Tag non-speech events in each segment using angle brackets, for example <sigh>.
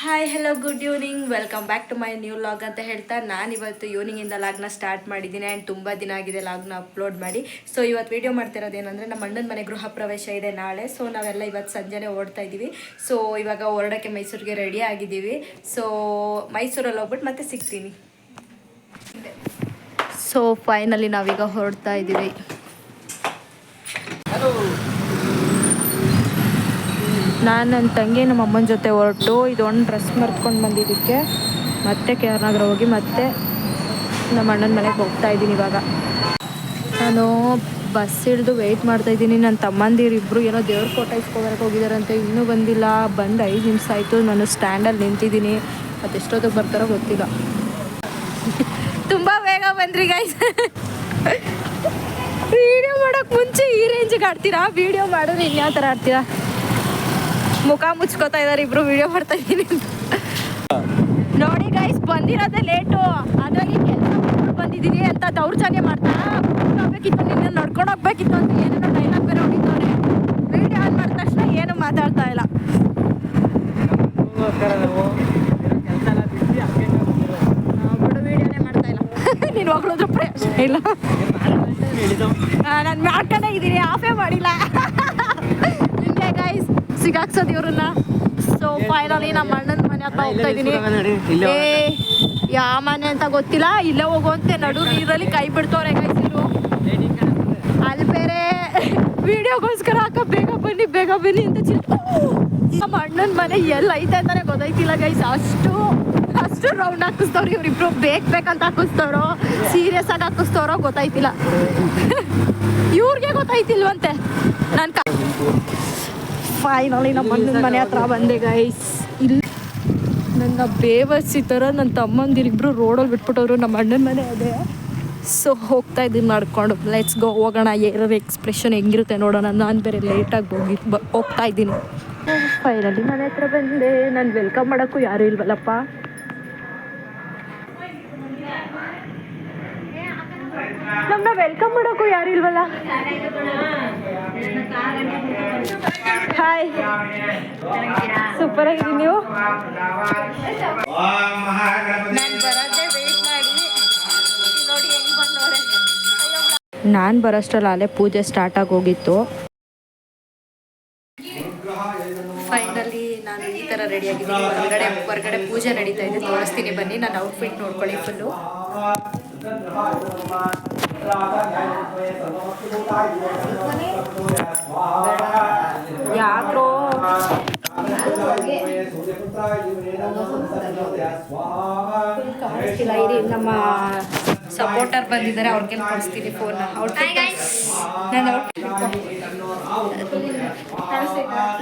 Hi hello good evening welcome back to my new vlog ಅಂತ ಹೇಳ್ತಾ ನಾನು ಇವತ್ತು ಈವ್ನಿಂಗಿಂದ ಲಾಗ್ನ ಸ್ಟಾರ್ಟ್ ಮಾಡಿದ್ದೀನಿ ಆ್ಯಂಡ್ ತುಂಬ ದಿನ ಆಗಿದೆ ಲಾಗ್ನ ಅಪ್ಲೋಡ್ ಮಾಡಿ. ಸೊ ಇವತ್ತು ವೀಡಿಯೋ ಮಾಡ್ತಿರೋದು ಏನಂದರೆ ನಮ್ಮ ಅಣ್ಣನ ಮನೆ ಗೃಹ ಪ್ರವೇಶ ಇದೆ ನಾಳೆ. ಸೊ ನಾವೆಲ್ಲ ಇವತ್ತು ಸಂಜೆನೇ ಓಡ್ತಾ ಇದ್ದೀವಿ. ಸೊ ಇವಾಗ ಹೊರಡೋಕ್ಕೆ ಮೈಸೂರಿಗೆ ರೆಡಿ ಆಗಿದ್ದೀವಿ. ಸೊ ಮೈಸೂರಲ್ಲಿ ಹೋಗ್ಬಿಟ್ಟು ಮತ್ತೆ ಸಿಗ್ತೀನಿ. ಸೊ ಫೈನಲಿ ನಾವೀಗ ಹೊರಡ್ತಾ ಇದ್ದೀವಿ. ನಾನು ನನ್ನ ತಂಗಿ, ನಮ್ಮ ಅಮ್ಮನ ಜೊತೆ ಹೊರಟು. ಇದೊಂದು ಡ್ರೆಸ್ ಮರ್ತ್ಕೊಂಡು ಬಂದಿದ್ದಕ್ಕೆ. ಮತ್ತೆ ಕೆ ಹೋಗಿ ಮತ್ತೆ ನಮ್ಮ ಅಣ್ಣನ ಮನೆಗೆ ಹೋಗ್ತಾ ಇದ್ದೀನಿ ಇವಾಗ. ನಾನು ಬಸ್ ಹಿಡಿದು ವೆಯ್ಟ್ ಮಾಡ್ತಾ ಇದ್ದೀನಿ. ನನ್ನ ತಮ್ಮಂದಿರು ಇಬ್ಬರು ಏನೋ ದೇವ್ರ ಫೋಟೋ ಇಸ್ಕೊಬರಕ್ಕೆ ಹೋಗಿದಾರಂತೆ. ಇನ್ನೂ ಬಂದಿಲ್ಲ. ಬಂದು ಐದು ನಿಮಿಷ ಆಯಿತು. ನಾನು ಸ್ಟ್ಯಾಂಡಲ್ಲಿ ನಿಂತಿದ್ದೀನಿ. ಮತ್ತು ಎಷ್ಟೊತ್ತಿಗೆ ಬರ್ತಾರೋ ಗೊತ್ತಿಲ್ಲ. ತುಂಬ ಬೇಗ ಬಂದ್ರಿ ಗೈಸ್ ವಿಡಿಯೋ ಮಾಡೋಕೆ ಮುಂಚೆ ಈ ರೇಂಜಿಗೆ ಆಡ್ತೀರಾ? ವಿಡಿಯೋ ಮಾಡೋದು ಇನ್ಯಾವ ಥರ ಆಡ್ತೀರಾ? ಮುಖ ಮುಚ್ಕೋತಾ ಇದಾರೆ ಇಬ್ರು ವಿಡಿಯೋ ಮಾಡ್ತಾ ಇದ್ದೀನಿ ನೋಡಿ ಗೈಸ್ ಬಂದಿರೋದೇ ಲೇಟು ಅದಾಗಿ ಕೆಲಸ ಬಂದಿದ್ದೀನಿ ಅಂತ ದೌರ್ಜನ್ಯ ಮಾಡ್ತಾ ಹೋಗ್ಬೇಕಿತ್ತು ನಿನ್ನ ನಡ್ಕೊಂಡು ಹೋಗ್ಬೇಕಿತ್ತು ಅಂತ ಏನೇನೋ ಡೈಲಾಗ್ ಬೇರೆ ಹೊಡಿತವ್ರೆ. ವಿಡಿಯೋ ಆನ್ ಮಾಡಿದ ತಕ್ಷಣ ಏನು ಮಾತಾಡ್ತಾ ಇಲ್ಲ. ಬಿಡು ವಿಡಿಯೋನೇ ಮಾಡ್ತಾ ಇಲ್ಲ. ನೀನು ಹೋಗ್ಳೋದ್ರ ಪ್ರಯೋಜನ ಇಲ್ಲ. ನಾನು ಮಾಡ್ಕೊಂಡೇ ಇದ್ದೀನಿ ಆಫೇ ಮಾಡಿಲ್ಲ. ಹಿಂಗೆ ಗೈಸ್ ಸಿಗಾಕ್ಸೋದು ಇವ್ರನ್ನ ಸೊ ಫೈನಲಿ ನಮ್ಮ ಅಣ್ಣನ ಮನೆ ಹತ್ರ ಹೋಗ್ತಾ ಇದ್ದೀನಿ ಏ ಯಾವ ಮನೆ ಅಂತ ಗೊತ್ತಿಲ್ಲ ಇಲ್ಲೇ ಹೋಗುವಂತೆ ನಡು ನೀರಲ್ಲಿ ಕೈ ಬಿಡ್ತವ್ರೆ ಕೈಸಿರು ಅಲ್ಲಿ ಬೇರೆ ವಿಡಿಯೋಗೋಸ್ಕರ ಅಕ್ಕ ಬೇಗ ಬನ್ನಿ ಬೇಗ ಬನ್ನಿ ಅಂತ ಚಿಲ್ ನಮ್ಮ ಅಣ್ಣನ ಮನೆ ಎಲ್ಲ ಐತೆ ಅಂತಾನೆ ಗೊತ್ತಾಯ್ತಿಲ್ಲ ಗೈಸ್ ಅಷ್ಟು ಅಷ್ಟು ರೌಂಡ್ ಹಾಕಿಸ್ತವ್ರು ಇವ್ರಿಬ್ರು. ಬೇಕ್ ಬೇಕಂತ ಹಾಕಿಸ್ತವ್ರೋ ಸೀರಿಯಸ್ ಆಗಿ ಹಾಕಿಸ್ತವ್ರೋ ಗೊತ್ತಾಯ್ತಿಲ್ಲ. ಇವ್ರಿಗೆ ಗೊತ್ತಾಯ್ತಿಲ್ವಂತೆ. ನಾನು ಕ ಫೈನಲಿ ನಮ್ಮ ಅಣ್ಣನ ಮನೆ ಹತ್ರ ಬಂದೆ ಗೈಸ್ ಇಲ್ಲಿ ನನ್ನ ಬೇವರ್ಸಿ ಥರ ನನ್ನ ತಮ್ಮಂದಿರಿಬ್ರು ರೋಡಲ್ಲಿ ಬಿಟ್ಬಿಟ್ಟವ್ರು ನಮ್ಮ ಅಣ್ಣನ ಮನೆ ಅದೇ. ಸೊ ಹೋಗ್ತಾ ಇದ್ದೀನಿ ನಡ್ಕೊಂಡು ಲೆಟ್ಸ್ ಗೋ ಹೋಗೋಣ. ಏರೋ ಎಕ್ಸ್ಪ್ರೆಷನ್ ಹೆಂಗಿರುತ್ತೆ ನೋಡೋಣ. ನಾನು ಬೇರೆ ಲೇಟಾಗಿ ಹೋಗಿ ಬ ಹೋಗ್ತಾ ಇದ್ದೀನಿ. ಫೈನಲಿ ಮನೆ ಹತ್ರ ಬಂದೆ. ನಾನು ವೆಲ್ಕಮ್ ಮಾಡೋಕ್ಕೂ ಯಾರೂ ಇಲ್ವಲ್ಲಪ್ಪ? ನಮ್ಮನ್ನ ವೆಲ್ಕಮ್ ಮಾಡೋಕ್ಕೂ ಯಾರು ಇಲ್ವಲ್ಲ? ಹಾಯ್ ಸೂಪರ್ ಆಗಿದ್ದೀನಿ ನೀವು? ನಾನು ಬರೋದೇ ಅಲ್ಲೇ ಪೂಜೆ ಸ್ಟಾರ್ಟ್ ಆಗಿ ಹೋಗಿತ್ತು. ಫೈನಲಿ ನಾನು ಈ ಥರ ರೆಡಿ ಆಗಿದ್ದೀನಿ. ಹೊರಗಡೆ ಹೊರಗಡೆ ಪೂಜೆ ನಡೀತಾ ಇದೆ. ತೋರಿಸ್ತೀನಿ ಬನ್ನಿ. ನಾನು ಔಟ್ಫಿಟ್ ನೋಡ್ಕೊಳ್ಳಿ ಫುಲ್ಲು ಯಾಕ್ರೋ ಕಾಣಿಸ್ತಿಲ್ಲ ಇರಿ ನಮ್ಮ ಸಪೋರ್ಟರ್ ಬಂದಿದ್ದಾರೆ ಅವ್ರಿಗೆ ಕೊಡಿಸ್ತೀನಿ ಫೋನ್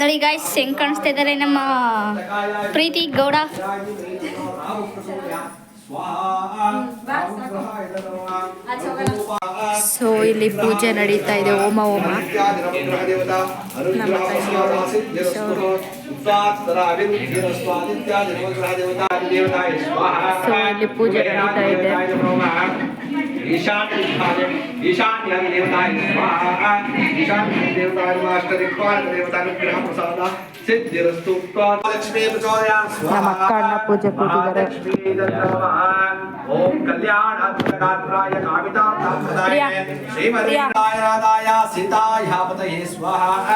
ನೋಡಿ ಗಾಯ್ಸ್ ಹೆಂಗ್ ಕಾಣಿಸ್ತಾ ಇದ್ದಾರೆ ನಮ್ಮ ಪ್ರೀತಿ ಗೌಡ. ಸೊ ಇಲ್ಲಿ ಪೂಜೆ ನಡೀತಾ ಇದೆ. ಓಮ ಹೋಮ ಸೊ ಇಲ್ಲಿ ಪೂಜೆ ನಡೀತಾ ಇದೆ. ईशान विभाजन ईशान ईशान देवताय अष्टदिक्पाल देवता प्रसाद सिद्धिरस्तु पूजा ఓం కళ్యాణాత్మకాత్రాయ కామితార్థాయ శ్రీమదీంద్రాయ రాధాయ సీతాయ పతయే స్వాహ.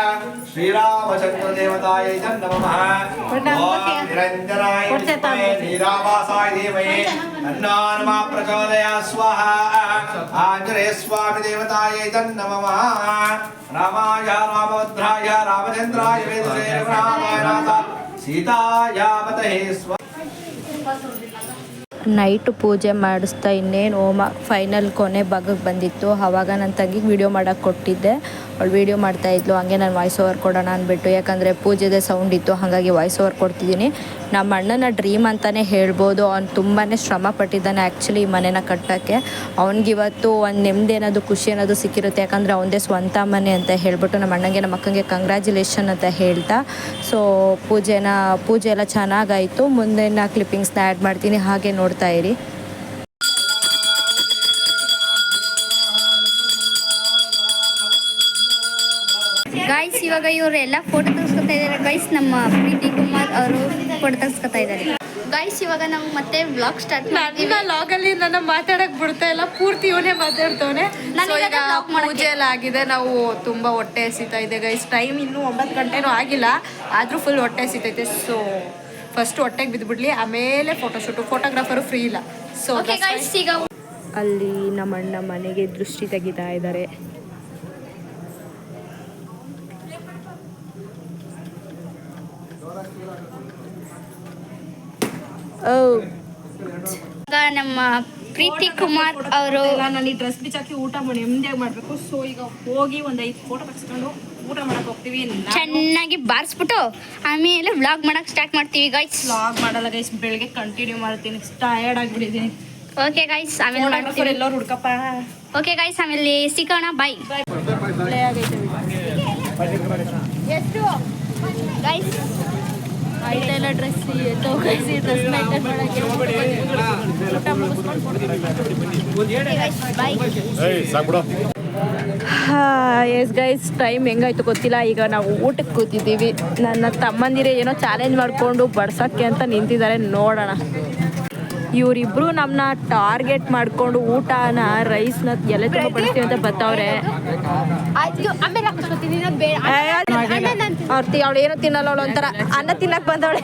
శ్రీరామచంద్ర దేవతాయ జన్ నమః ఓం నిరంజనాయ నీరావాసాయ దేవయే అన్నానమా ప్రచోదయ స్వాహ. ఆంజనేయ స్వామి దేవతాయ జన్ నమః రామాయ రామభద్రాయ రామచంద్రాయ వేదసే రామాయ రాధా. సీతాయావతహే ನೈಟು ಪೂಜೆ ಮಾಡಿಸ್ತಾ ಇನ್ನೇನು ಹೋಮ ಫೈನಲ್ ಕೊನೆ ಭಾಗಕ್ಕೆ ಬಂದಿತ್ತು. ಆವಾಗ ನನ್ನ ತಂಗಿಗೆ ವೀಡಿಯೋ ಮಾಡೋಕ್ಕೆ ಕೊಟ್ಟಿದ್ದೆ. ಅವಳು ವಿಡಿಯೋ ಮಾಡ್ತಾ ಇದ್ಲು, ಹಂಗೆ ನಾನು ವಾಯ್ಸ್ ಓವರ್ ಕೊಡೋಣ ಅಂದ್ಬಿಟ್ಟು. ಯಾಕಂದರೆ ಪೂಜೆದೆ ಸೌಂಡ್ ಇತ್ತು, ಹಾಗಾಗಿ ವಾಯ್ಸ್ ಓವರ್ ಕೊಡ್ತಿದ್ದೀನಿ. ನಮ್ಮ ಅಣ್ಣನ ಡ್ರೀಮ್ ಅಂತಲೇ ಹೇಳ್ಬೋದು. ಅವ್ನು ತುಂಬಾ ಶ್ರಮ ಪಟ್ಟಿದ್ದಾನೆ ಆ್ಯಕ್ಚುಲಿ ಈ ಮನೆನ ಕಟ್ಟೋಕ್ಕೆ. ಅವ್ನಿಗಿವತ್ತು ಒಂದು ನೆಮ್ಮದಿ ಅನ್ನೋದು ಖುಷಿ ಅನ್ನೋದು ಸಿಕ್ಕಿರುತ್ತೆ. ಯಾಕಂದರೆ ಅವನದೇ ಸ್ವಂತ ಮನೆ ಅಂತ ಹೇಳ್ಬಿಟ್ಟು ನಮ್ಮ ಅಣ್ಣಂಗೆ, ನಮ್ಮ ಅಕ್ಕಂಗೆ ಕಂಗ್ರ್ಯಾಚುಲೇಷನ್ ಅಂತ ಹೇಳ್ತಾ. ಸೊ ಪೂಜೆನ, ಪೂಜೆ ಎಲ್ಲ ಚೆನ್ನಾಗಾಯಿತು. ಮುಂದಿನ ಕ್ಲಿಪ್ಪಿಂಗ್ಸ್ನ ಆ್ಯಡ್ ಮಾಡ್ತೀನಿ. ಹಾಗೆ ನೋಡ್ತಾ ಇರಿ. ಎಲ್ಲ ಫೋಟೋ ತೆಗೆಸ್ಕೊತಾ ಇದ್ದಾರೆ. ಗೈಸ್ ನಮ್ಮ ಪ್ರೀತಿ ಕುಮಾರ್ ಅವರು ಫೋಟೋ ತೆಗೆಸ್ಕೊತಾ ಇದ್ದಾರೆ. ಗೈಸ್ ಇವಾಗ ನಾವು ಮತ್ತೆ ವ್ಲಾಗ್ ಸ್ಟಾರ್ಟ್ ಮಾಡ್ತೀವಿ. ವ್ಲಾಗ್ ಅಲ್ಲಿ ನನ್ನ ಮಾತಾಡಕ್ ಬಿಡ್ತಾ ಇಲ್ಲ. ಪೂರ್ತಿ ಇವನೇ ಮಾತಾಡ್ತವನೆ. ಪೂಜೆ ಎಲ್ಲ ಆಗಿದೆ. ನಾವು ತುಂಬಾ ಹೊಟ್ಟೆ ಹಸಿತಾ ಇದೆ ಗೈಸ್ ಟೈಮ್ ಇನ್ನೂ ಒಂಬತ್ತು ಗಂಟೆನೂ ಆಗಿಲ್ಲ. ಆದ್ರೂ ಫುಲ್ ಹೊಟ್ಟೆ ಹಸಿತೈತೆ. ಸೊ ಫಸ್ಟ್ ಹೊಟ್ಟೆಗೆ ಬಿದ್ಬಿಡ್ಲಿ. ಆಮೇಲೆ ಫೋಟೋಶೂಟು ಫೋಟೋಗ್ರಾಫರು ಫ್ರೀ ಇಲ್ಲ. ಸೊ ಈಗ ಅಲ್ಲಿ ನಮ್ಮ ಅಣ್ಣ ಮನೆಗೆ ದೃಷ್ಟಿ ತೆಗಿತಾ ಇದ್ದಾರೆ. ನಮ್ಮ ಪ್ರೀತಿ ಕುಮಾರ್ ಅವರು ನಾನು ಈ ಡ್ರೆಸ್ ಬಿಚ್ಚಾಕಿ ಊಟ ಮಾಡಿ ನೆಮ್ಮದಿಯಾಗಿ ಮಾಡಬೇಕು. ಸೊ ಈಗ ಹೋಗಿ ಒಂದು ಐದು ಫೋಟೋ ತೆಗೆಸ್ಕೊಂಡು ಊಟ ಮಾಡಕ್ ಹೋಗ್ತೀವಿ. ಚೆನ್ನಾಗಿ ಬಾರಿಸ್ಬಿಟ್ಟು ಆಮೇಲೆ ವ್ಲಾಗ್ ಮಾಡಕ್ ಸ್ಟಾರ್ಟ್ ಮಾಡ್ತೀವಿ ಗೈಸ್ ವ್ಲಾಗ್ ಮಾಡಲ್ಲ ಗೈಸ್ ಬೆಳಿಗ್ಗೆ ಕಂಟಿನ್ಯೂ ಮಾಡ್ತೀನಿ. ಟಯರ್ಡ್ ಆಗ್ಬಿಟ್ಟಿದ್ದೀನಿ. ಓಕೆ ಗೈಸ್ ಆಮೇಲೆ ಮಾಡ್ತೀನಿ ಮಾಡ್ತೀವಿ. ಎಲ್ಲರೂ ಹುಡ್ಕಪ್ಪ. ಓಕೆ ಗೈಸ್ ಆಮೇಲೆ ಸಿಗೋಣ. ಬಾಯ್ ಎಷ್ಟು ಗೈಸ್ ಆಯ್ತೆಲ್ಲ ಡ್ರೆಸ್ ಡ್ರೆಸ್ ಮೇಂಟೈನ್ ಎಸ್ ಗೈಸ್ ಟೈಮ್ ಹೆಂಗಾಯ್ತು ಗೊತ್ತಿಲ್ಲ. ಈಗ ನಾವು ಊಟಕ್ಕೆ ಕೂತಿದ್ದೀವಿ. ನನ್ನ ತಮ್ಮಂದಿರೇ ಏನೋ ಚಾಲೆಂಜ್ ಮಾಡಿಕೊಂಡು ಬಡ್ಸೋಕ್ಕೆ ಅಂತ ನಿಂತಿದ್ದಾರೆ. ನೋಡೋಣ. ಇವರಿಬ್ರು ನಮ್ಮನ್ನ ಟಾರ್ಗೆಟ್ ಮಾಡಿಕೊಂಡು ಊಟನ ರೈಸ್ನ ಎಲ್ಲ ತುಂಬ ಬಡಿಸ್ತೀವಿ ಅಂತ ಬರ್ತಾವ್ರೆ ಅವ್ರು ಅವಳು ಏನೋ ತಿನ್ನಲ್ಲ ಅವಳು ಒಂಥರ ಅನ್ನ ತಿನ್ನಕ್ ಬಂದವಳೆ.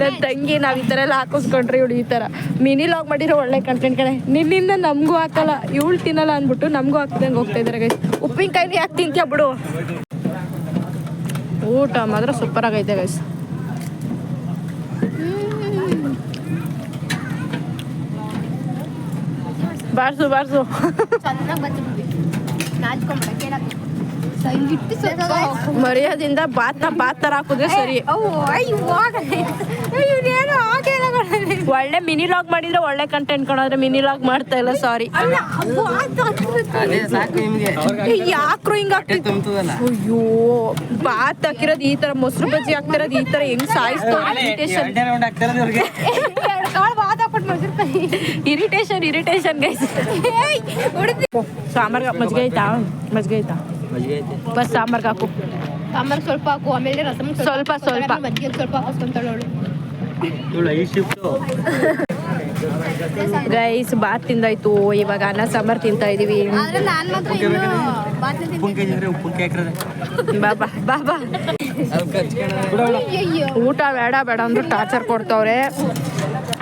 ನನ್ನ ತಂಗಿ ನಾವು ಈ ಥರ ಎಲ್ಲ ಹಾಕಿಸ್ಕೊಂಡ್ರಿ ಇವಳು ಈ ಥರ ಮಿನಿ ಲಾಗ್ ಮಾಡಿರೋ ಒಳ್ಳೆ ಕಂಟೆಂಟ್ ಕಡೆ ನಿನ್ನಿಂದ ನಮಗೂ ಹಾಕಲ್ಲ ಇವಳು ತಿನ್ನಲ್ಲ ಅಂದ್ಬಿಟ್ಟು ನಮಗೂ ಹಾಕ್ದಂಗೆ ಹೋಗ್ತಾ ಇದ್ದಾರೆ ಗೈಸ್ ಉಪ್ಪಿನಕಾಯಿ ಯಾಕೆ ತಿಂತೀಯ ಬಿಡು. ಊಟ ಮಾತ್ರ ಸೂಪರ್ ಆಗೈತೆ ಗೈಸ್ ಬಾರ್ಸು ಬಾರ್ಸು. ಮರ್ಯಾದಿಂದ ಬಾತ್ನ ಬಾತ್ ತರ ಹಾಕಿದ್ರೆ ಸರಿ. ಒಳ್ಳೆ ಮಿನಿ ಲಾಗ್ ಮಾಡಿದ್ರೆ ಒಳ್ಳೆ ಕಂಟೆಂಟ್ ಕಾಣೋದ್ರೆ ಮಿನಿ ಲಾಗ್ ಮಾಡ್ತಾ ಇಲ್ಲ ಸಾರಿ ಯಾಕ್ರೂ ಸಾಕು ನಿಮ್ಗೆ. ಯಾಕ್ರು ಹಿಂಗ ಅಯ್ಯೋ ಬಾತ್ ಹಾಕಿರೋದು ಈ ತರ ಮೊಸರು ಬಜ್ಜಿ ಹಾಕ್ತಿರೋದು ಈ ತರ ಹೆಂಗ್ ಸಾಯಿಸ್ತೋ? <laughs> ಇರಿಟೇಷನ್ ಇರಿಟೇಷನ್ ಗೈಸ್ ಸಾಂಬಾರ್ಗ ಮಜ್ಗೆ ಐತಾ ಮಜ್ಗೆ ಐತೆ ಬಸ್ ಸಾಂಬಾರ್ಗೆ ಹಾಕು ಸಾಂಬಾರ್ ಸ್ವಲ್ಪ ಹಾಕು ಆಮೇಲೆ ರಸಮ್ ಸ್ವಲ್ಪ ಸ್ವಲ್ಪ ಮಜ್ಜಿಗೆ ಸ್ವಲ್ಪ ಗೈಸ್ ಬಾತ್ ತಿಂದಾಯ್ತು. ಇವಾಗ ಅನ್ನ ಸಾಂಬಾರ್ ತಿಂತಾ ಇದೀವಿ. ಬಾಬಾ ಬಾಬಾ ಊಟ ಬೇಡ ಬೇಡ ಅಂದ್ರೆ ಟಾರ್ಚರ್ ಕೊಡ್ತವ್ರೆ.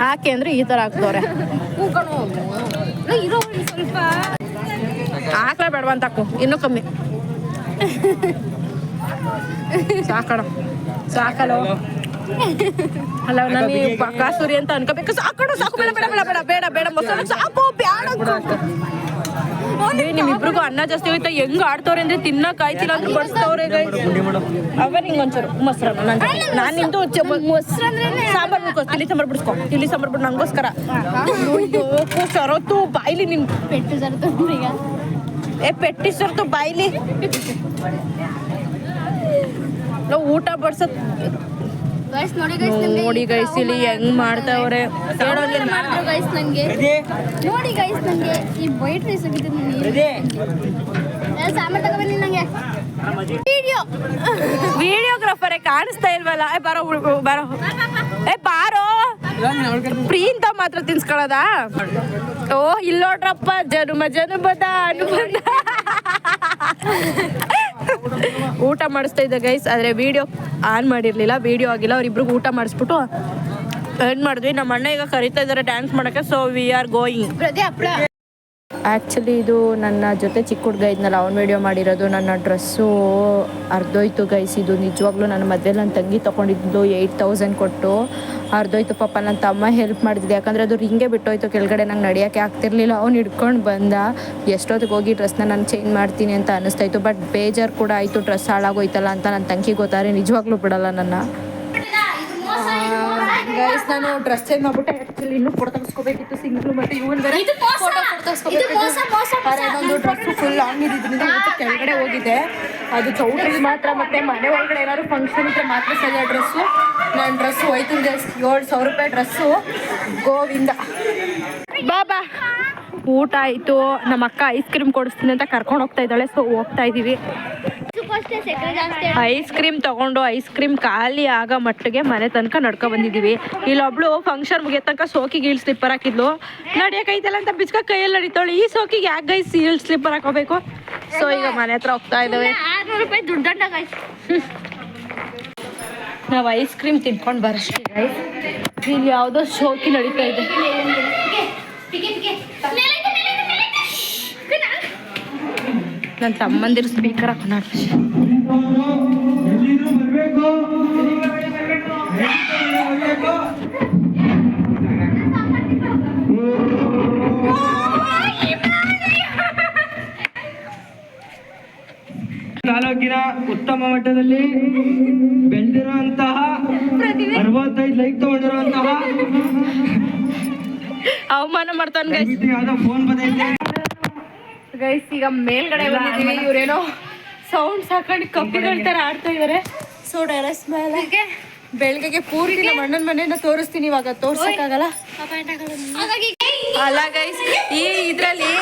ಹಾಕಿ ಅಂದ್ರೆ ಈ ತರ ಹಾಕ್ತವ್ರೆ ಸ್ವಲ್ಪ ಹಾಕ್ಲೇ ಬೇಡವಂತಾಕು ಇನ್ನೂ ಕಮ್ಮಿ. ಸಾಕಣ. ಸಾಕಲ್ಲ ಅಲ್ಲ ಪಕ್ಕಾ ಬಕಾಸುರಿ ಅಂತ ಅನ್ಕೋಬೇಕು. ಸಾಕಣ, ಸಾಕು, ಬೇಡ ಬೇಡ ಬೇಡ ಬೇಡ ಬೇಡ ಬೇಡ ಮೊಸರು ಸಾಕು ಬೇಡ ನಿಮ್ಮಿಬ್ರಿಗೂ ಅನ್ನ ಜಾಸ್ತಿ ಹೋಯ್ತಾ? ಹೆಂಗ್ ಆಡ್ತವ್ರೆ ಅಂದ್ರೆ ತಿನ್ನಕ್ ಆಯ್ತಿಲ್ಲ ಅಂದ್ರೆ ಬಡಿಸ್ತವ್ರೆ ಅವ ನಿಂಗೆ ಒಂಚೂರು ಮೊಸರನ್ನ ನನ್ ಮೊಸರು ಸಾಂಬಾರ್ ಬಿಡ್ಕೋ ತಿಳಿ ಸಾಂಬಾರ್ ಬಿಡ್ಸ್ಕೋ ತಿಳಿ ಸಾಂಬಾರ್ ಬಿಡ್ ನಂಗೋಸ್ಕರ. ಸರತ್ತು ಬಾಯ್ಲಿ ನಿನ್ ಪೆಟ್ಟು ಸರತು ಏ ಪೆಟ್ಟಿ ಸರತ್ತು ಬಾಯ್ಲಿ. ನಾವು ಊಟ ಬಡ್ಸತ್ ನೋಡಿ ಗೈಸ್ ಇಲ್ಲಿ ಹೆಂಗ್ ಮಾಡ್ತಾವ್ರೆ? ವಿಡಿಯೋಗ್ರಾಫರ್ ಮಾಡಿದ್ರು ಗೈಸ್ ನಂಗೆ ನೋಡಿ ಗೈಸ್ ನಂಗೆ ಈ ವೈಟ್ ರೈಸ್ ಆಗಿದೆ ಸಾಂಬಾರ್ ತಗೋಬನ್ನಿ ನಂಗೆ. ವಿಡಿಯೋ ವಿಡಿಯೋಗ್ರಾಫರೇ ಕಾಣಿಸ್ತಾ ಇಲ್ವಲ್ಲ? ಏ ಬಾರೋ ಬಾರೋ. ಏ ಬಾರೋ. ಫ್ರೀ ಅಂತ ಮಾತ್ರ ತಿನ್ಸ್ಕೊಳ್ಳೋದಾ? ಓ ಇಲ್ಲೋಡ್ರಪ್ಪ ಜನುಮ ಜನುಮದ ಅನುಬಂಧ. ಊಟ ಮಾಡಿಸ್ತಾ ಇದ್ದೆ ಗೈಸ್ ಆದರೆ ವಿಡಿಯೋ ಆನ್ ಮಾಡಿರಲಿಲ್ಲ ವಿಡಿಯೋ ಆಗಿಲ್ಲ. ಅವ್ರಿಬ್ರಿಗೆ ಊಟ ಮಾಡಿಸ್ಬಿಟ್ಟು ಏನು ಮಾಡಿದ್ವಿ. ನಮ್ಮ ಅಣ್ಣ ಈಗ ಕರಿತಾ ಇದ್ದಾರೆ ಡ್ಯಾನ್ಸ್ ಮಾಡೋಕ್ಕೆ. So we are going actually ಇದು ನನ್ನ ಜೊತೆ ಚಿಕ್ಕ ಹುಡುಗ ಇದ್ನಲ್ಲ, ಅವ್ನು ವಿಡಿಯೋ ಮಾಡಿರೋದು, ನನ್ನ ಡ್ರೆಸ್ಸು ಅರ್ಧೋಯ್ತು ಗೈಸ್ ಇದು ನಿಜವಾಗ್ಲೂ ನನ್ನ ಮದುವೆಲಿ ನನ್ನ ತಂಗಿ ತೊಗೊಂಡಿದ್ದು ಏಯ್ಟ್ ತೌಸಂಡ್ ಕೊಟ್ಟು ಅರ್ಧೋಯ್ತು ಪಾಪ ನನ್ನ ತಮ್ಮ ಹೆಲ್ಪ್ ಮಾಡಿದ್ದೆ ಯಾಕಂದರೆ ಅದು ರಿಂಗೆ ಬಿಟ್ಟೋಯ್ತು, ಕೆಳಗಡೆ ನಂಗೆ ನಡೆಯೋಕ್ಕೆ ಆಗ್ತಿರ್ಲಿಲ್ಲ. ಅವ್ನು ಹಿಡ್ಕೊಂಡು ಬಂದ, ಎಷ್ಟೊತ್ತಿಗೆ ಹೋಗಿ ಡ್ರೆಸ್ನ ನಾನು ಚೇಂಜ್ ಮಾಡ್ತೀನಿ ಅಂತ ಅನ್ನಿಸ್ತಾಯಿತ್ತು ಬಟ್ ಬೇಜಾರು ಕೂಡ ಆಯಿತು ಡ್ರೆಸ್ ಹಾಳಾಗೋಯ್ತಲ್ಲ ಅಂತ ನನ್ನ ತಂಗಿ ಗೊತ್ತಾರೆ ನಿಜವಾಗ್ಲೂ ಬಿಡಲ್ಲ ನನ್ನ. ಗೈಸ್ ನಾನು ಡ್ರೆಸ್ ಚೇಂಜ್ ಮಾಡ್ಬಿಟ್ಟೆ. ಆ್ಯಕ್ಚುಲಿ ಇನ್ನೂ ಫೋಟೋ ತಗ್ಸ್ಕೊಬೇಕಿತ್ತು ಸಿಂಗಲ್ ಮತ್ತು ಇವನ್ ಬೇರೆ. ಅದೊಂದು ಡ್ರೆಸ್ ಫುಲ್ ಲಾಂಗ್ ಇದ್ದಿದ್ದರಿಂದ ಇವತ್ತು ಕೆಳಗಡೆ ಹೋಗಿದೆ. ಅದು ಚೌಟ್ರಿ ಮಾತ್ರ ಮತ್ತೆ ಮನೆ ಒಳಗಡೆ ಏನಾದ್ರು ಫಂಕ್ಷನ್ ಇದ್ರೆ ಮಾತ್ರ ಸರಿಯ ಡ್ರೆಸ್ಸು ನನ್ನ ಡ್ರೆಸ್ ಹೋಯ್ತು ಏಳು ಸಾವಿರ ರೂಪಾಯಿ ಡ್ರೆಸ್ಸು ಗೋವಿಂದ. ಬಾಬಾ. ಊಟ ಆಯಿತು. ನಮ್ಮ ಅಕ್ಕ ಐಸ್ ಕ್ರೀಮ್ ಕೊಡಿಸ್ತೀನಿ ಅಂತ ಕರ್ಕೊಂಡು ಹೋಗ್ತಾ ಇದ್ದಾಳೆ. ಸೊ ಹೋಗ್ತಾ ಇದ್ದೀವಿ ಐಸ್ ಕ್ರೀಮ್ ತಗೊಂಡು ಐಸ್ ಕ್ರೀಮ್ ಖಾಲಿ ಆಗ ಮಟ್ಟಿಗೆ ಮನೆ ತನಕ ನಡ್ಕೊ ಬಂದಿದ್ದೀವಿ. ಇಲ್ಲೊಬ್ಳು ಫಂಕ್ಷನ್ ಮುಗಿಯೋ ತನಕ ಸೋಕಿಗೆ ಇಲ್ ಸ್ಲಿಪ್ಪರ್ ಹಾಕಿದ್ಲು. ನಡೆಯಕೈತಲ್ಲ ಅಂತ ಬಿಚ್ಕ ಕೈಯಲ್ಲಿ ನಡೀತಾಳೆ. ಈ ಸೋಕಿಗೆ ಯಾಕೆ ಗೈಸ್ ಇಲ್ ಸ್ಲಿಪ್ಪರ್ ಹಾಕೋಬೇಕು? ಸೊ ಈಗ ಮನೆ ಹತ್ರ ಹೋಗ್ತಾ ಇದ್ದಾವೆ. ನಾವು ಐಸ್ ಕ್ರೀಮ್ ತಿನ್ಕೊಂಡು ಬರ್ಸ್ತೀವಿ ಗೈಸ್ ಇಲ್ಲಿ ಯಾವುದೋ ಶೋಕಿ ನಡೀತಾ ಇದೆ. ನನ್ನ ತಮ್ಮಂದಿರು ಸ್ಪೀಕರ್ ಹಾಕೊಂಡು ತಾಲೂಕಿನ ಉತ್ತಮ ಮಟ್ಟದಲ್ಲಿ ಬೆಳೆದಿರುವಂತಹ ಅರವತ್ತೈದು ಲೈಕ್ ತಗೊಂಡಿರುವಂತಹ ಅವಮಾನ ಮಾಡ್ತಾನೆ ಫೋನ್ ಬಂದೈತೆ. ಗೈಸ್ ಈಗ ಮೇಲ್ಗಡೆ ಬಂದಿದ್ದೀವಿ. ಇವರೇನೋ ಸೌಂಡ್ಸ್ ಹಾಕೊಂಡು ಕಪ್ಪಿಗಳ ತರ ಆಡ್ತಾ ಇದ್ದಾರೆ ಸೊ ಟೆರಸ್ ಮೇಲೆ ಬೆಳಗ್ಗೆ ಪೂರ್ತಿ ನಮ್ಮ ಅಣ್ಣನ ಮನೆಯನ್ನ ತೋರಿಸ್ತೀನಿ ಇವಾಗ. ತೋರ್ಸಕ್ಕಾಗಲ್ಲ ಅಲ್ಲ ಗೈಸ್ ಈ ಇದ್ರಲ್ಲಿ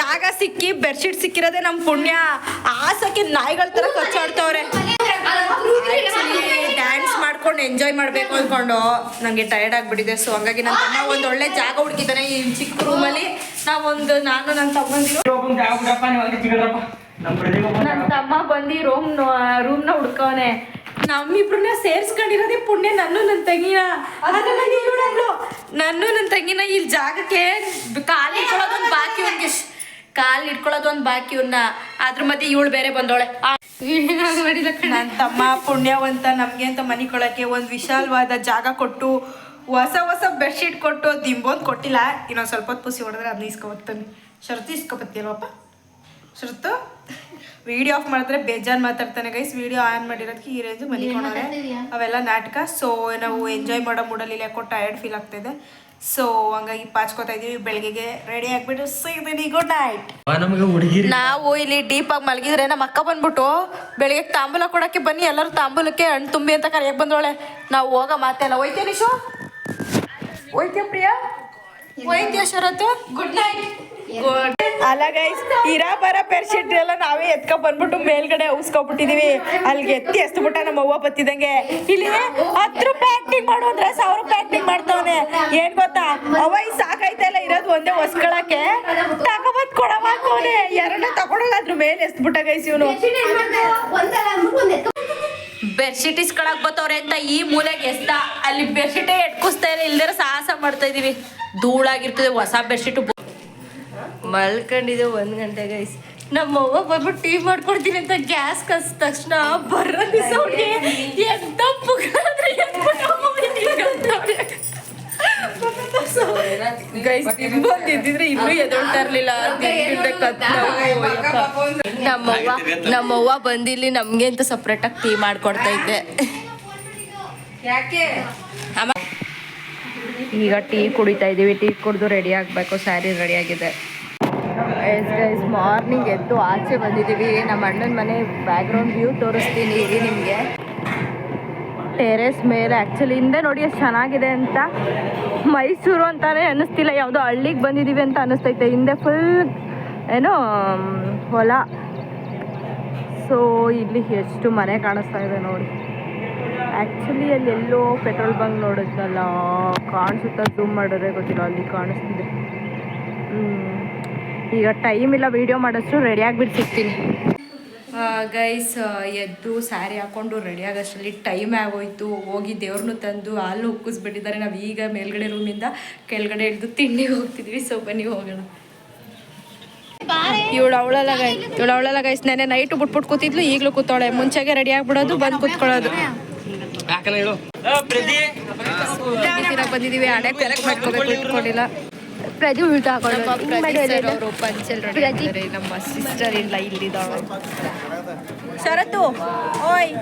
ಜಾಗ ಸಿಕ್ಕಿ ಬೆಡ್ಶೀಟ್ ಸಿಕ್ಕಿರೋದೇ ನಮ್ಮ ಪುಣ್ಯ. ಆಸಕ್ಕೆ ನಾಯಿಗಳ ತರ ಕಚ್ಚಾಡ್ತವ್ರೆ. ಡ್ಯಾನ್ಸ್ ಮಾಡ್ಕೊಂಡು ಎಂಜಾಯ್ ಮಾಡ್ಬೇಕು ಅನ್ಕೊಂಡು ನಂಗೆ ಟೈರ್ಡ್ ಆಗ್ಬಿಟ್ಟಿದೆ. ಸೊ ಹಂಗಾಗಿ ನನ್ನ ತಮ್ಮ ಒಂದ್ ಒಳ್ಳೆ ಜಾಗ ಹುಡುಕಿದ್ದಾನೆ ಈ ಚಿಕ್ಕ ರೂಮಲ್ಲಿ ನಾವೊಂದು ನಾನು ನನ್ನ ತಮ್ಮಂದಿರೋ. ನನ್ನ ತಮ್ಮ ಬಂದು ರೂಮ್ ರೂಮ್ನ ಹುಡ್ಕವನೆ. ನಮ್ಮಿಬ್ರನ್ನ ಸೇರ್ಸ್ಕೊಂಡಿರೋದೇ ಪುಣ್ಯ ನಾನು ನನ್ನ ತಂಗಿನ ನಾನು ನನ್ನ ತಂಗಿನ ಇಲ್ಲಿ ಜಾಗಕ್ಕೆ ಕಾಲು ಇಟ್ಕೊಳ್ಳೋದೊಂದು ಬಾಕಿ ಕಾಲ್ ಕಾಲು ಇಟ್ಕೊಳ್ಳೋದೊಂದು ಬಾಕಿ ಇವ್ನ ಅದ್ರ ಮಧ್ಯೆ ಇವಳು ಬೇರೆ ಬಂದವಳೆ. ನನ್ನ ತಮ್ಮ ಪುಣ್ಯವಂತ ನಮ್ಗೆ ಅಂತ ಮನೆ ಕೊಳಕ್ಕೆ ಒಂದು ವಿಶಾಲವಾದ ಜಾಗ ಕೊಟ್ಟು ಹೊಸ ಹೊಸ ಬೆಡ್ಶೀಟ್ ಕೊಟ್ಟು ದಿಂಬೊಂದು ಕೊಟ್ಟಿಲ್ಲ. ಇನ್ನೊಂದು ಸ್ವಲ್ಪ ಹೊತ್ತು ಪುಸಿ ಹೊಡೆದ್ರೆ ಅದನ್ನ ಇಸ್ಕೊಬರ್ತಾನೆ ಶರತ್ತು ಇಸ್ಕೊಬತ್ತೀಯಲ್ವಪ್ಪ? ಶರತ್ತು ವಿಡಿಯೋ ಆಫ್ ಮಾಡಿದ್ರೆ ಬೇಜಾನ್ ಮಾತಾಡ್ತಾನೆ ಗೈಸ್ ವಿಡಿಯೋ ಆನ್ ಮಾಡಿರೋದಕ್ಕೆ ಈ ರೇಂಜ್ ಮಲಿಕೊಂಡವ್ರೆ ಅವೆಲ್ಲ ನಾಟಕ ಸೊ ನಾವು ಎಂಜಾಯ್ ಮಾಡೋ ಮೂಡಲ್ಲಿ ಯಾಕೋ ಟಯರ್ಡ್ ಫೀಲ್ ಆಗ್ತಿದೆ ಸೊ ಹಂಗಾಗಿ ಪಾಚ್ಕೋತಾ ಇದೀವಿ. ಬೆಳಗ್ಗೆಗೆ ರೆಡಿ ಆಗ್ಬಿಟ್ಟು ಸಿಗ್ತೀನಿ. ಗುಡ್ ನೈಟ್ ನಮಗೆ ನಾವು ಇಲ್ಲಿ ಡೀಪ್ ಆಗಿ ಮಲಗಿದ್ರೆ ನಮ್ಮ ಅಕ್ಕ ಬಂದ್ಬಿಟ್ಟು ಬೆಳಿಗ್ಗೆ ತಾಂಬೂಲ ಕೊಡಕ್ಕೆ ಬನ್ನಿ. ಎಲ್ಲರೂ ತಾಂಬೂಲಕ್ಕೆ ಹಣ್ಣು ತುಂಬಿ ಅಂತ ಕರೆಯಕ್ಕೆ ಬಂದೋಳೆ ನಾವು ಹೋಗೋ ಮಾತೆಲ್ಲ ಹೋಯ್ತೀಯ ನಿಶು ಹೋಯ್ತೀಯ ಪ್ರಿಯಾ? ಹೋಯ್ತೀಯ ಶರತ್? ಗುಡ್ ನೈಟ್ ಅಲ್ಲ ಗೈಸ್ ಇರಾ ಬರ ಬೆಡ್ಶೀಟ್ ಎಲ್ಲ ನಾವೇ ಎತ್ಕೊ ಬಂದ್ಬಿಟ್ಟು ಮೇಲ್ಗಡೆ ಉಸ್ಕೊಬಿಟ್ಟಿದೀವಿ. ಅಲ್ಲಿಗೆ ಎತ್ತಿ ಎಸ್ಬಿಟ್ಟ ನಮ್ಮ ಅವ್ವ ಬತ್ತಿದಂಗೆ. ಇಲ್ಲಿ ಹತ್ತು ರೂಪಾಯಿ ಆಕ್ಟಿಂಗ್ ಮಾಡು ಅಂದ್ರೆ ಸಾವಿರ ರೂಪಾಯಿ ಆಕ್ಟಿಂಗ್ ಮಾಡ್ತಾವನೆ. ಏನ್ ಗೊತ್ತಾ? ಅವ ಈ ಸಾಕಾಯ್ತಲ್ಲ ಇರೋದು ಒಂದೇ ಹೊಸ್ಕೊಳಕ್ಕೆ. ತಗೊಬತ್ ಕೊಡವಾಕೋನೆ ಎರಡು ತಗೊಳಲ್ಲ ಅದ್ರ ಮೇಲೆ ಎಸ್ಬಿಟ್ಟ ಗೈಸ್ ಇವನು. ಬೆಡ್ಶೀಟ್ ಇಸ್ಕೊಳಕ್ ಬತ್ತವ್ರೆ ಅಂತ ಈ ಮೂಲೆಗೆ ಎಸ್ತ ಅಲ್ಲಿ ಬೆಡ್ಶೀಟೇ ಎಟ್ಕುಸ್ತಾ ಇಲ್ಲ ಇಲ್ದಿರ ಸಾಹಸ ಮಾಡ್ತಾ ಇದೀವಿ. ಧೂಳಾಗಿರ್ತದೆ, ಹೊಸ ಬೆಡ್ಶೀಟ್ ಮಲ್ಕೊಂಡಿದ್ದೆ ಒಂದು ಗಂಟೆ ಗೈಸ್ ನಮ್ಮ ಅವ್ವ ಬಂದ್ಬಿಟ್ಟು ಟೀ ಮಾಡ್ಕೊಡ್ತೀನಿ ಅಂತ ಗ್ಯಾಸ್ ಕಸ್ ತಕ್ಷಣ ಬರೋ ಎಂತ ಗೈಸ್ ಇದ್ದಿದ್ರೆ ಇನ್ನೂ ಎದೊಳ್ತಾ ಇರ್ಲಿಲ್ಲ. ನಮ್ಮವ್ವ ನಮ್ಮವ್ವ ಬಂದಿಲ್ಲಿ ನಮ್ಗೆ ಅಂತ ಸಪ್ರೇಟ್ ಆಗಿ ಟೀ ಮಾಡ್ಕೊಡ್ತಾ ಇದ್ದೆ. ಯಾಕೆ? ಈಗ ಟೀ ಕುಡಿತಾ ಇದೀವಿ. ಟೀ ಕುಡಿದು ರೆಡಿ ಆಗಬೇಕು. ಸ್ಯಾರಿ ರೆಡಿ ಆಗಿದೆ. ಎಸ್ ಮಾರ್ನಿಂಗ್ ಎದ್ದು ಆಚೆ ಬಂದಿದ್ದೀವಿ. ನಮ್ಮ ಅಣ್ಣನ ಮನೆ ಬ್ಯಾಕ್ಗ್ರೌಂಡ್ ವ್ಯೂ ತೋರಿಸ್ತೀನಿ ಇಲ್ಲಿ ನಿಮಗೆ. ಟೆರೆಸ್ ಮೇಲೆ ಆ್ಯಕ್ಚುಲಿ ಹಿಂದೆ ನೋಡಿ ಎಷ್ಟು ಚೆನ್ನಾಗಿದೆ ಅಂತ. ಮೈಸೂರು ಅಂತಾನೆ ಅನ್ನಿಸ್ತಿಲ್ಲ. ಯಾವುದೋ ಹಳ್ಳಿಗೆ ಬಂದಿದ್ದೀವಿ ಅಂತ ಅನ್ನಿಸ್ತೈತೆ. ಹಿಂದೆ ಫುಲ್ ಏನೋ ಹೊಲ. ಸೊ ಇಲ್ಲಿ ಎಷ್ಟು ಮನೆ ಕಾಣಿಸ್ತಾ ಇದೆ ನೋಡಿ. ಆ್ಯಕ್ಚುಲಿ ಅಲ್ಲಿ ಎಲ್ಲೋ ಪೆಟ್ರೋಲ್ ಬಂಕ್ ನೋಡಿದ್ನಲ್ಲ. ಕಾಣಿಸುತ್ತಾ ಝೂಮ್ ಮಾಡಿದ್ರೆ ಗೊತ್ತಿಲ್ಲ. ಅಲ್ಲಿ ಕಾಣಿಸ್ತಿದೆ. ಹ್ಮ್. ಈಗ ಟೈಮ್ ಇಲ್ಲ ವೀಡಿಯೋ ಮಾಡೋಷ್ಟು ರೆಡಿ ಆಗಿಬಿಟ್ಟು ಸಿಗ್ತೀನಿ. ಗೈಸ್ ಎದ್ದು ಸ್ಯಾರಿ ಹಾಕೊಂಡು ರೆಡಿ ಆಗೋಷ್ಟರಲ್ಲಿ ಟೈಮ್ ಆಗೋಯ್ತು. ಹೋಗಿ ದೇವ್ರನ್ನೂ ತಂದು ಹಾಲು ಉಕ್ಕಿಸ್ಬಿಟ್ಟಿದ್ದಾರೆ ನಾವು ಈಗ ಮೇಲ್ಗಡೆ ರೂಮಿಂದ ಕೆಳಗಡೆ ಹಿಡಿದು ತಿಂಡಿಗೆ ಹೋಗ್ತಿದ್ವಿ. ಸೊ ಬನ್ನಿ ಹೋಗೋಣ. ಇವಳು ಅವಳಲ್ಲ ಗೈ ಇವಳು ಅವಳಲ್ಲ ಗೈಸ್ ನೆನೆ ನೈಟು ಬಿಟ್ಬಿಟ್ಟು ಕೂತಿದ್ಲು. ಈಗಲೂ ಕೂತಾಳೆ. ಮುಂಚೆಗೆ ರೆಡಿ ಆಗ್ಬಿಡೋದು ಬಂದು ಕೂತ್ಕೊಳ್ಳೋದು. ಬಂದಿದ್ದೀವಿ ಹಣೆ ಮಾಡ್ಕೋಬೇಕು ಇಟ್ಕೊಂಡಿಲ್ಲ. ಪ್ರತಿ ಉಲ್ಟಾ ಅವರು ಪಂಚಲ್ ರೆಡಿ ನಮ್ಮ ಸಿಸ್ಟರ್ ಇಲ್ಲ ಇಲ್ಲಿದ್ದಾವೆ ಶರತ್ತು ಓಯ್.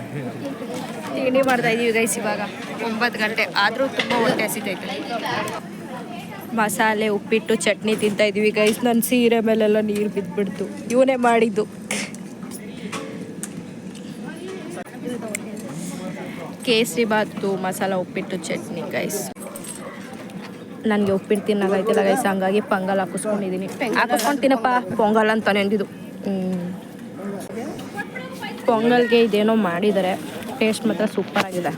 ತಿಂಡಿ ಮಾಡ್ತಾ ಇದೀವಿ ಗೈಸ್ ಇವಾಗ. ಒಂಬತ್ತು ಗಂಟೆ. ಆದರೂ ತುಂಬ ಹೊಟ್ಟೆ ಹಸಿತೈತೆ. ಮಸಾಲೆ ಉಪ್ಪಿಟ್ಟು ಚಟ್ನಿ ತಿಂತಾ ಇದೀವಿ ಗೈಸ್ ನನ್ನ ಸೀರೆ ಮೇಲೆಲ್ಲ ನೀರು ಬಿದ್ದುಬಿಡ್ತು ಇವನೇ ಮಾಡಿದ್ದು. ಕೇಸರಿ ಬಾತು ಮಸಾಲ ಉಪ್ಪಿಟ್ಟು ಚಟ್ನಿ ಗೈಸ್ ನನಗೆ ಉಪ್ಪಿಟ್ಟು ತಿನ್ನಾಗೈತಿಲ್ಲ ಗೈಸ್ ಹಂಗಾಗಿ ಪೊಂಗಲ್ ಹಾಕಿಸ್ಕೊಂಡಿದ್ದೀನಿ ಹಾಕಿಸ್ಕೊಂಡು ತಿನ್ನಪ್ಪ. ಪೊಂಗಲ್ ಅಂತ ನೆಂದಿದ್ದು ಹ್ಞೂ ಪೊಂಗಲ್ಗೆ ಇದೇನೋ ಮಾಡಿದ್ದಾರೆ ಟೇಸ್ಟ್ ಮಾತ್ರ ಸೂಪರ್ ಆಗಿದೆ.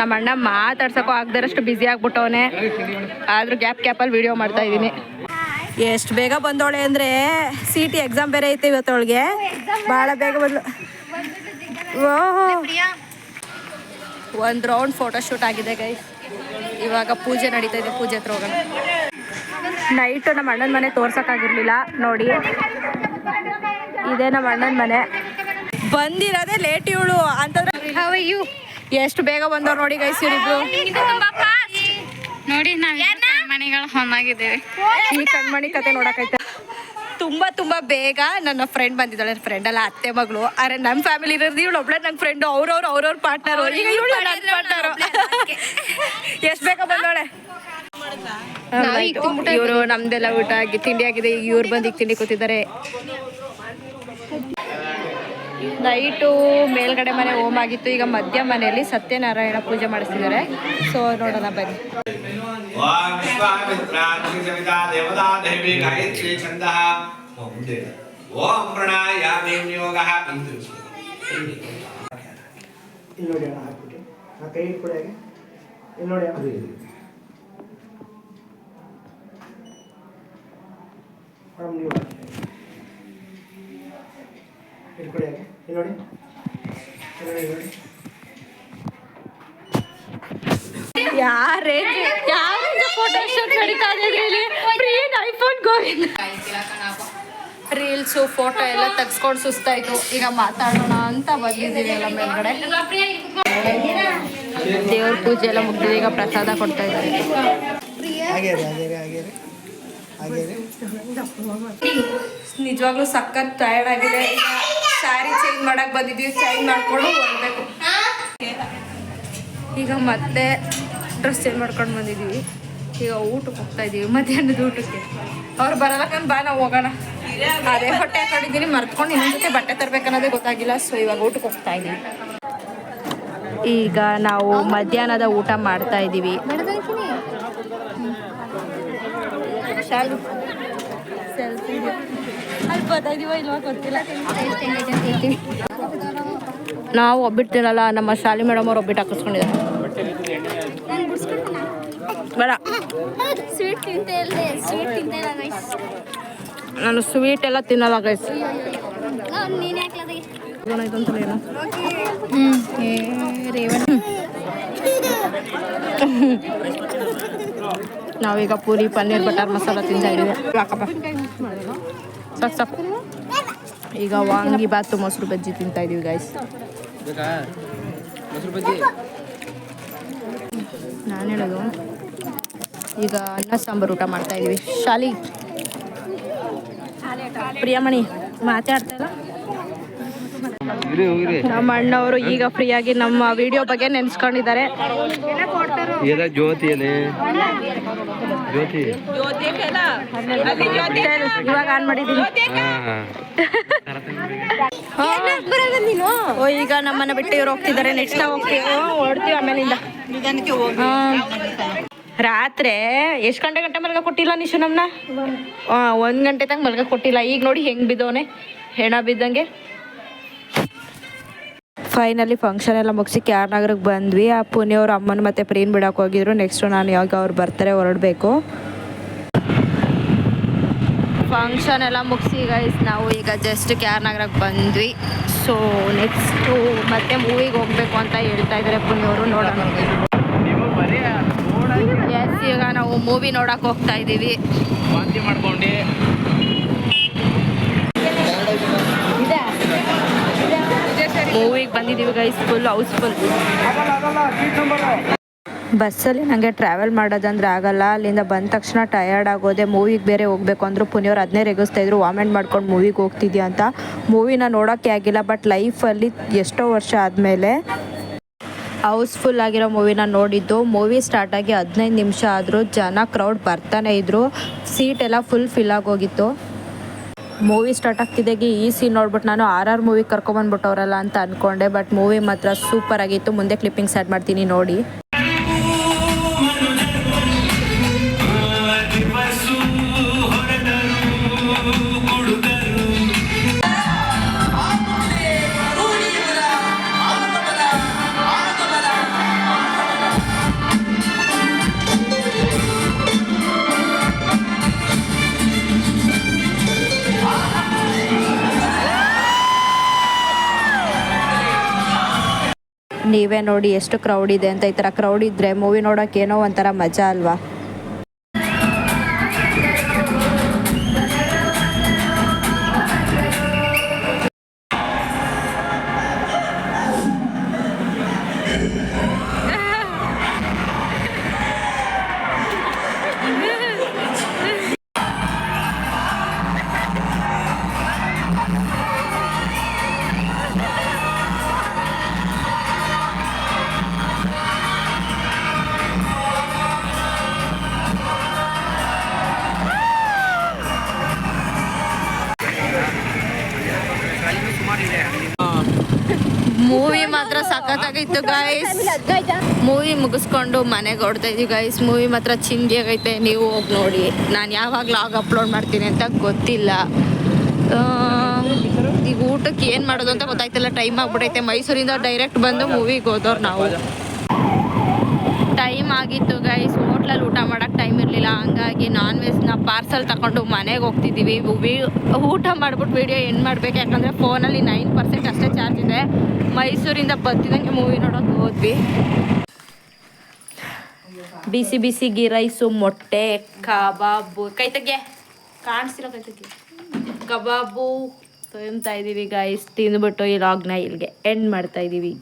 ನಮ್ಮ ಅಣ್ಣ ಮಾತಾಡ್ಸೋಕ್ಕೂ ಆಗದರಷ್ಟು ಬ್ಯುಸಿ ಆಗ್ಬಿಟ್ಟವನೆ. ಆದ್ರೂ ಗ್ಯಾಪ್ ಗ್ಯಾಪಲ್ಲಿ ವಿಡಿಯೋ ಮಾಡ್ತಾ ಇದ್ದೀನಿ. ಎಷ್ಟು ಬೇಗ ಬಂದವಳೆ ಅಂದರೆ ಸಿ ಟಿ ಎಕ್ಸಾಮ್ ಬೇರೆ ಐತೆ ಇವತ್ತೊಳಗೆ ಭಾಳ ಬೇಗ ಬಂದ್ಲು. ಓಹೋ. ಒಂದು ರೌಂಡ್ ಫೋಟೋಶೂಟ್ ಆಗಿದೆ ಗೈ ಇವಾಗ ಪೂಜೆ ನಡೀತಾ ಇದೆ ಪೂಜೆ ಹತ್ರ ಹೋಗೋಣ. ನೈಟ್ ನಮ್ಮ ಅಣ್ಣನ ಮನೆ ತೋರ್ಸೋಕ್ಕಾಗಿರ್ಲಿಲ್ಲ. ನೋಡಿ ಇದೇ ನಮ್ಮ ಅಣ್ಣನ ಮನೆ. ಬಂದಿರೋದೇ ಲೇಟ್ ಇವಳು ಅಂತಂದ್ರೆ ಯು ಎಷ್ಟು ಬೇಗ ಬಂದವ್ರು ನೋಡಿ ಗೈಸ್ ಇವರಿಬ್ರು. ನೋಡಿ ನಾವು ಮನೆಗಳು ಹೊನ್ನಾಗಿದ್ದೇವೆ. ಈ ಕಣ್ಮಣಿ ಕತೆ ನೋಡಕೈತೆ ತುಂಬಾ ತುಂಬಾ ಬೇಗ ನನ್ನ ಫ್ರೆಂಡ್ ಬಂದಿದ್ದಾಳೆ. ಫ್ರೆಂಡ್ ಅಲ್ಲ ಅತ್ತೆ ಮಗಳು. ಅರೆ ನಮ್ಮ ಫ್ಯಾಮಿಲಿ ಇರೋದು ಇವಳು ಒಬ್ಳೆ ನನ್ನ ಫ್ರೆಂಡು ಅವ್ರವ್ರು ಅವ್ರವ್ರ ಪಾರ್ಟ್ನರ್ ಈಗ ಇವಳು ನನ್ನ ಪಾರ್ಟ್ನರ್ ಎಷ್ಟು ಬೇಗ ಬಂದವಳೆ? ಇವರು ನಮ್ದೆಲ್ಲ ಊಟ ಆಗಿ ತಿಂಡಿ ಆಗಿದೆ. ಈಗ ಇವ್ರು ಬಂದು ಈಗ ತಿಂಡಿ ಕೂತಿದ್ದಾರೆ ನೈಟು ಮೇಲ್ಗಡೆ ಮನೆ ಹೋಮ್ ಆಗಿತ್ತು. ಈಗ ಮಧ್ಯ ಮನೆಯಲ್ಲಿ ಸತ್ಯನಾರಾಯಣ ಪೂಜೆ ಮಾಡಿಸ್ತಿದ್ದಾರೆ ಸೊ ನೋಡೋಣ ಬನ್ನಿ. ಓಂ ಪ್ರಣಾಯಾಮಿ ಇಲ್ಲಿ ನೋಡಿ ಅಣ್ಣ ಹಾಕ್ಬಿಟ್ಟು. ಆ ಕೈ ಇಟ್ಬಿಡಿ ಹಾಗೆ. ಇಲ್ಲಿ ನೋಡಿ ಅಣ್ಣ. ಮೇಡಮ್ ನೀವು ಇಟ್ಬಿಡಿ ಹಾಗೆ. ಇಲ್ಲಿ ನೋಡಿ ಯಾರೇ ಯಾರಿಂದ ಫೋಟೋ ಶೂಟ್ ನಡೀತಾ ಇದೆ ಇಲ್ಲಿ ಪ್ರೀನ್ ಐಫೋನ್ ಗೋವಿಂದ. ರೀಲ್ಸು ಫೋಟೋ ಎಲ್ಲ ತೆಗ್ಸ್ಕೊಂಡು ಸುಸ್ತಾಯ್ತು. ಈಗ ಮಾತಾಡೋಣ ಅಂತ ಬಂದಿದ್ದೀವಿ ಎಲ್ಲ ಮೇಲ್ಗಡೆ. ದೇವ್ರ ಪೂಜೆ ಎಲ್ಲ ಮುಗಿದಿದೆ ಈಗ ಪ್ರಸಾದ ಕೊಡ್ತಾ ಇದ್ದಾರೆ. ನಿಜವಾಗ್ಲೂ ಸಖತ್ ಟಯರ್ಡ್ ಆಗಿದೆ. ಈಗ ಸ್ಯಾರಿ ಚೇಂಜ್ ಮಾಡಕ್ ಬಂದಿದ್ದೀವಿ ಚೇಂಜ್ ಮಾಡ್ಕೊಂಡು ಹೋಗ್ಬೇಕು. ಈಗ ಮತ್ತೆ ಡ್ರೆಸ್ ಚೇಂಜ್ ಮಾಡ್ಕೊಂಡು ಬಂದಿದ್ದೀವಿ. ಈಗ ಊಟಕ್ಕೆ ಹೋಗ್ತಾ ಇದ್ದೀವಿ ಮಧ್ಯಾಹ್ನದ ಊಟಕ್ಕೆ. ಅವ್ರು ಬರಲಕ್ಕಂದ್ ಬಾ ನಾವು ಹೋಗೋಣ. ಅದೇ ಹೊಟ್ಟೆ ಹಾಕೊಂಡಿದ್ದೀನಿ ಮರ್ತ್ಕೊಂಡು ಜೊತೆ ಬಟ್ಟೆ ತರ್ಬೇಕನ್ನೋದೇ ಗೊತ್ತಾಗಿಲ್ಲ ಸೊ ಇವಾಗ ಊಟಕ್ಕೆ ಹೋಗ್ತಾ ಇದ್ದೀವಿ ಈಗ ನಾವು ಮಧ್ಯಾಹ್ನದ ಊಟ ಮಾಡ್ತಾ ಇದ್ದೀವಿ ಇಲ್ವೋ ಗೊತ್ತಿಲ್ಲ. ನಾವು ಒಬ್ಬಿಟ್ಟು ತಿನ್ನಲ್ಲ ನಮ್ಮ ಶಾಲಿ ಮೇಡಮ್ ಅವ್ರು ಒಬ್ಬಿಟ್ಟು ಹಾಕಿಸ್ಕೊಂಡಿದ್ದಾರೆ. ಬೇಡ. ಸ್ವೀಟ್ ತಿಂತೇ ಇಲ್ಲದೆ ಸ್ವೀಟ್ ತಿಂತೇ ಇಲ್ಲ ಗೈಸ್ ನಾನು ಸ್ವೀಟ್ ಎಲ್ಲ ತಿನ್ನಲ್ಲ ಗೈಸ್ ನಾವೀಗ ಪೂರಿ ಪನ್ನೀರ್ ಬಟರ್ ಮಸಾಲ ತಿಂತಾ ಇದ್ದೀವಿ ಸಾಕು ಸಾಕು ಈಗ ವಾಂಗಿ ಬಾತು ಮೊಸರು ಬಜ್ಜಿ ತಿಂತಾ ಇದೀವಿ ಗೈಸ್ ನಾನು ಹೇಳೋದು. ಈಗ ಅನ್ನ ಸಾಂಬಾರು ಊಟ ಮಾಡ್ತಾ ಇದೀವಿ. ಶಾಲಿ. ಪ್ರಿಯಮಣಿ ಮಾತಾಡ್ತಾರ? ನಮ್ಮ ಅಣ್ಣವರು ಈಗ ಫ್ರೀಯಾಗಿ ನಮ್ಮ ವಿಡಿಯೋ ಬಗ್ಗೆ ನೆನ್ಸ್ಕೊಂಡಿದ್ದಾರೆ. ಜ್ಯೋತಿ. ಇವಾಗ ಆನ್ ಮಾಡಿದೀನಿ ಹಾ. ನೀನು? ಓ ಈಗ ನಮ್ಮನ್ನ ಬಿಟ್ಟು ಇವ್ರು ಹೋಗ್ತಿದ್ದಾರೆ. ನೆಕ್ಸ್ಟ್ ನಾವು ಹೋಗ್ತೀವಿ. ಹೊಡ್ತೀವಿ ಆಮೇಲಿಂದ. ರಾತ್ರಿ. ಎಷ್ಟು ಗಂಟೆ ಗಂಟೆ ಮಲ್ಗ ಕೊಟ್ಟಿಲ್ಲ ನಿಶು ನಮ್ಮನ್ನ ಒಂದು ಗಂಟೆ ತನಕ ಮಲ್ಗ ಕೊಟ್ಟಿಲ್ಲ. ಈಗ ನೋಡಿ ಹೆಂಗ್ ಬಿದ್ದವನೆ. ಹೆಣ ಬಿದ್ದಂಗೆ. ಫೈನಲಿ ಫಂಕ್ಷನ್ ಎಲ್ಲ ಮುಗಿಸಿ ಕೆ ಆರ್ ನಗರಕ್ಕೆ ಬಂದ್ವಿ. ಆ ಪುನಿಯವ್ರ ಅಮ್ಮನ ಮತ್ತೆ ಪ್ರೀನ್ ಬಿಡೋಕೆ ಹೋಗಿದ್ರು. ನೆಕ್ಸ್ಟ್ ನಾನು ಯಾವಾಗ ಅವ್ರು ಬರ್ತಾರೆ ಹೊರಡಬೇಕು. ಫಂಕ್ಷನ್ ಎಲ್ಲ ಮುಗಿಸಿ ಗೈಸ್ ನಾವು ಈಗ ಜಸ್ಟ್ ಕೆ ಆರ್ ನಗರಕ್ಕೆ ಬಂದ್ವಿ. ಸೊ ನೆಕ್ಸ್ಟು ಮತ್ತೆ ಮೂವಿಗೆ ಹೋಗ್ಬೇಕು ಅಂತ ಹೇಳ್ತಾ ಇದ್ದಾರೆ ಪುನಿಯವರು ನೋಡೋಣ. ಎಸ್ ಈಗ ನಾವು ಮೂವಿ ನೋಡಕ್ಕೆ ಹೋಗ್ತಾ ಇದ್ದೀವಿ ಮೂವಿಗೆ ಬಂದಿದ್ದೀವಿ ಗೈಸ್ ಫುಲ್ ಹೌಸ್ಫುಲ್ ಬಸ್ಸಲ್ಲಿ ನನಗೆ ಟ್ರಾವೆಲ್ ಮಾಡೋದಂದ್ರೆ ಆಗಲ್ಲ. ಅಲ್ಲಿಂದ ಬಂದ ತಕ್ಷಣ ಟಯರ್ಡ್ ಆಗೋದೆ ಮೂವಿಗೆ ಬೇರೆ ಹೋಗ್ಬೇಕು ಅಂದ್ರು ಪುನಿಯವ್ರು ಅದನ್ನೇ ರೆಗಿಸ್ತಾ ಇದ್ರು ವಾಮೆಂಟ್ ಮಾಡ್ಕೊಂಡು ಮೂವಿಗೆ ಹೋಗ್ತಿದ್ಯಾ ಅಂತ. ಮೂವಿನ ನೋಡೋಕ್ಕೆ ಆಗಿಲ್ಲ ಬಟ್ ಲೈಫಲ್ಲಿ ಎಷ್ಟೋ ವರ್ಷ ಆದಮೇಲೆ ಹೌಸ್ಫುಲ್ ಆಗಿರೋ ಮೂವಿನ ನೋಡಿದ್ದು. ಮೂವಿ ಸ್ಟಾರ್ಟ್ ಆಗಿ ಹದಿನೈದು ನಿಮಿಷ ಆದರೂ ಜನ ಕ್ರೌಡ್ ಬರ್ತಾನೆ ಇದ್ರು. ಸೀಟ್ ಎಲ್ಲ ಫುಲ್ ಫಿಲ್ ಆಗೋಗಿತ್ತು ಮೂವಿ ಸ್ಟಾರ್ಟ್ ಆಗ್ತಿದ್ದಾಗೆ ಈ ಸೀನ್ ನೋಡ್ಬಿಟ್ಟು ನಾನು ಆರ್ ಆರ್ ಮೂವಿ ಕರ್ಕೊಂಬಂದ್ಬಿಟ್ಟವ್ರಲ್ಲ ಅಂತ ಅಂದ್ಕೊಂಡೆ ಬಟ್ ಮೂವಿ ಮಾತ್ರ ಸೂಪರ್ ಆಗಿತ್ತು. ಮುಂದೆ ಕ್ಲಿಪ್ಪಿಂಗ್ಸ್ ಆ್ಯಡ್ ಮಾಡ್ತೀನಿ ನೋಡಿ. ನೀವೇ ನೋಡಿ ಎಷ್ಟು ಕ್ರೌಡ್ ಇದೆ ಅಂತ ಈ ಥರ ಕ್ರೌಡ್ ಇದ್ದರೆ ಮೂವಿ ನೋಡೋಕೆ ಏನೋ ಒಂಥರ ಮಜಾ ಅಲ್ವಾ? ಮೂವಿ ಮುಗಿಸ್ಕೊಂಡು ಮನೆಗೆ ಹೊಡ್ತಾ ಇದೀವಿ ಗೈಸ್ ಮೂವಿ ಮಾತ್ರ ಚಿಂದಿ ಆಗೈತೆ. ನೀವು ಹೋಗಿ ನೋಡಿ. ನಾನು ಯಾವಾಗ ಲಾಗ್ ಅಪ್ಲೋಡ್ ಮಾಡ್ತೀನಿ ಅಂತ ಗೊತ್ತಿಲ್ಲ. ಈಗ ಊಟಕ್ಕೆ ಏನು ಮಾಡೋದು ಅಂತ ಗೊತ್ತಾಯ್ತಲ್ಲ. ಟೈಮ್ ಆಗ್ಬಿಟ್ಟೈತೆ ಮೈಸೂರಿಂದ ಡೈರೆಕ್ಟ್ ಬಂದು ಮೂವಿಗೆ ಹೋದವ್ರು ನಾವು. ಟೈಮ್ ಆಗಿತ್ತು ಗೈಸ್ ಹೋಟ್ಲಲ್ಲಿ ಊಟ ಮಾಡೋಕ್ಕೆ ಟೈಮ್ ಇರಲಿಲ್ಲ. ಹಂಗಾಗಿ ನಾನ್ ವೆಜ್ನ ಪಾರ್ಸಲ್ ತಗೊಂಡು ಮನೆಗೆ ಹೋಗ್ತಿದ್ದೀವಿ ಊಟ ಮಾಡ್ಬಿಟ್ಟು ವಿಡಿಯೋ ಎಂಡ್ ಮಾಡ್ಬೇಕು? ಯಾಕಂದರೆ ಫೋನಲ್ಲಿ ನೈನ್ ಪರ್ಸೆಂಟ್ ಅಷ್ಟೇ ಚಾರ್ಜ್ ಇದೆ. ಮೈಸೂರಿಂದ ಬತ್ತಿದಂಗೆ ಮೂವಿ ನೋಡೋಕೆ ಹೋದ್ವಿ. ಬಿಸಿ ಬಿಸಿ ಗೀ ರೈಸು, ಮೊಟ್ಟೆ, ಕಬಾಬು. ಕೈ ತೆಗೆ ಕಾಣಿಸ್ತಿರೋ ಕೈ ತೆಗೆ ಕಬಾಬು. ತಿಂತಾ ಇದ್ದೀವಿ ಗೈಸ್ ತಿಂದ್ಬಿಟ್ಟು ಈ ಲಾಗ್ನ ಇಲ್ಲಿಗೆ ಎಂಡ್ ಮಾಡ್ತಾ ಇದ್ದೀವಿ